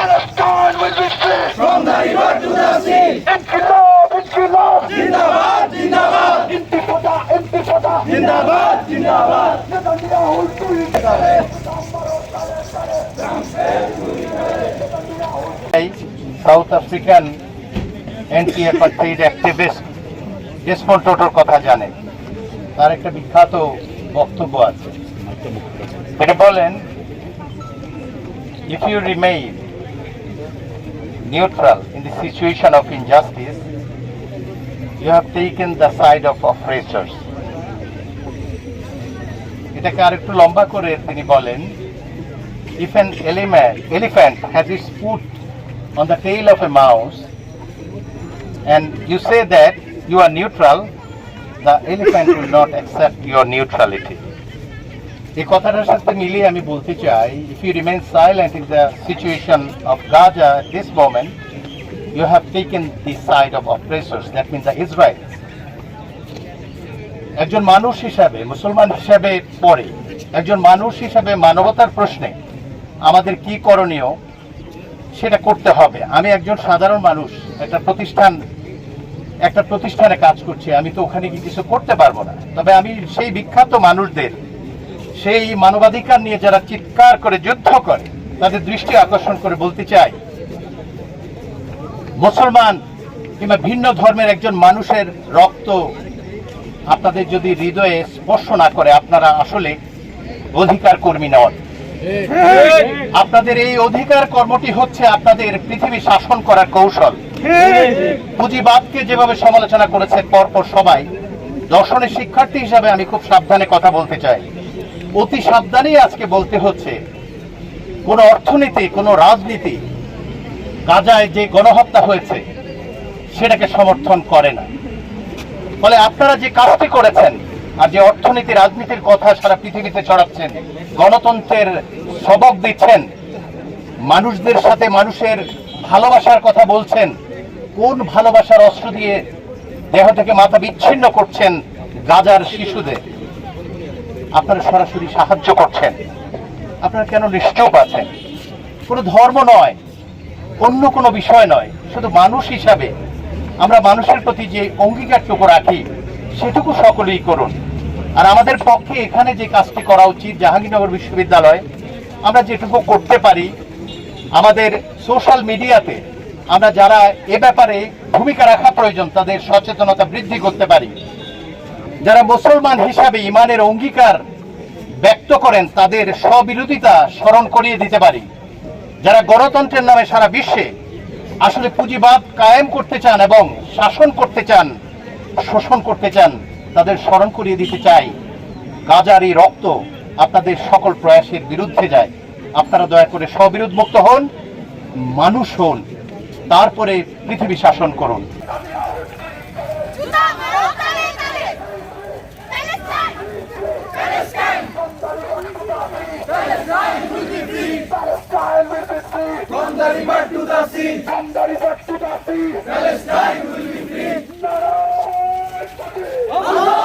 Palestine will be free. From the river to the sea. Inqilab, Inqilab. Zindabad, Zindabad. Intifada, Intifada. Zindabad, Zindabad. Netanyahu to Israel. South African anti apartheid activist Desmond টোটোর কথা জানে তার একটা বিখ্যাত বক্তব্য আছে এটা বলেন if you remain neutral in the situation of injustice you have taken the side of oppressors এটাকে আরেকটু লম্বা করে তিনি বলেন if an elephant, has its foot on the tail of a mouse and you say that you are neutral, the elephant will not accept your neutrality. এই কথাটার সাথে মিলিয়ে আমি বলতে চাই if you remain silent in situation of Gaza at this moment, you have taken the side of oppressors, that means the Israelis. একজন মানুষ হিসাবে মুসলমান হিসাবে পরে একজন মানুষ হিসাবে মানবতার প্রশ্নে আমাদের কি করণীয় সেটা করতে হবে আমি একজন সাধারণ মানুষ একটা প্রতিষ্ঠান একটা প্রতিষ্ঠানে কাজ করছি আমি তো ওখানে গিয়ে কিছু করতে পারব না তবে আমি সেই বিখ্যাত মানুষদের সেই মানবাধিকার নিয়ে যারা চিৎকার করে, যুদ্ধ করে, তাদের দৃষ্টি আকর্ষণ করে বলতে চাই, মুসলমান কিংবা ভিন্ন ধর্মের একজন মানুষের রক্ত আপনাদের যদি হৃদয়ে স্পর্শ না করে, আপনারা আসলে অধিকার কর্মী নন। আপনাদের এই অধিকার কর্মটি হচ্ছে আপনাদের পৃথিবী শাসন করার কৌশল। পুঁজিবাদকে যেভাবে সমালোচনা করেছে, পরপর সবাই, দর্শনের শিক্ষার্থী হিসাবে আমি খুব সাবধানে কথা বলতে চাই। অতি সাবধানেই আজকে বলতে হচ্ছে, কোন অর্থনীতি, কোন রাজনীতি গাজায় যে গণহত্যা হয়েছে, সেটাকে সমর্থন করে না। ফলে আপনারা যে কাজটি করেছেন আর যে অর্থনীতি, রাজনীতির কথা সারা পৃথিবীতে ছড়াচ্ছেন, গণতন্ত্রের সবক দিচ্ছেন, মানুষদের সাথে মানুষের ভালোবাসার কথা বলছেন, কোন ভালোবাসার অস্ত্র দিয়ে দেহ থেকে মাথা বিচ্ছিন্ন করছেন গাজার শিশুদের? আপনারা সরাসরি সাহায্য করছেন। আপনারা কেন নিশ্চুপ আছেন? কোনো ধর্ম নয়, অন্য কোনো বিষয় নয়, শুধু মানুষ হিসাবে। আমরা মানুষের প্রতি যে অঙ্গীকারটুকু রাখি, সেটুকু সকলেই করুন। আর আমাদের পক্ষে এখানে যে কাজটি করা উচিত, জাহাঙ্গীরনগর বিশ্ববিদ্যালয়, আমরা যেটুকু করতে পারি, আমাদের সোশ্যাল মিডিয়াতে আমরা যারা এ ব্যাপারে ভূমিকা রাখা প্রয়োজন, তাদের সচেতনতা বৃদ্ধি করতে পারি। যারা মুসলমান হিসাবে ইমানের অঙ্গীকার ব্যক্ত করেন, তাদের স্ববিরোধিতা স্মরণ করিয়ে দিতে পারি। যারা গণতন্ত্রের নামে সারা বিশ্বে আসলে পুঁজিবাদ কায়েম করতে চান এবং শাসন করতে চান, শোষণ করতে চান, তাদের স্মরণ করিয়ে দিতে চাই। গাজার এই রক্ত আপনাদের সকল প্রয়াসের বিরুদ্ধে যায়। আপনারা দয়া করে স্ববিরোধ মুক্ত হন, মানুষ হন, তারপরে পৃথিবী শাসন করুন। The river to the sea. From the river to the sea. Palestine will be free. Allah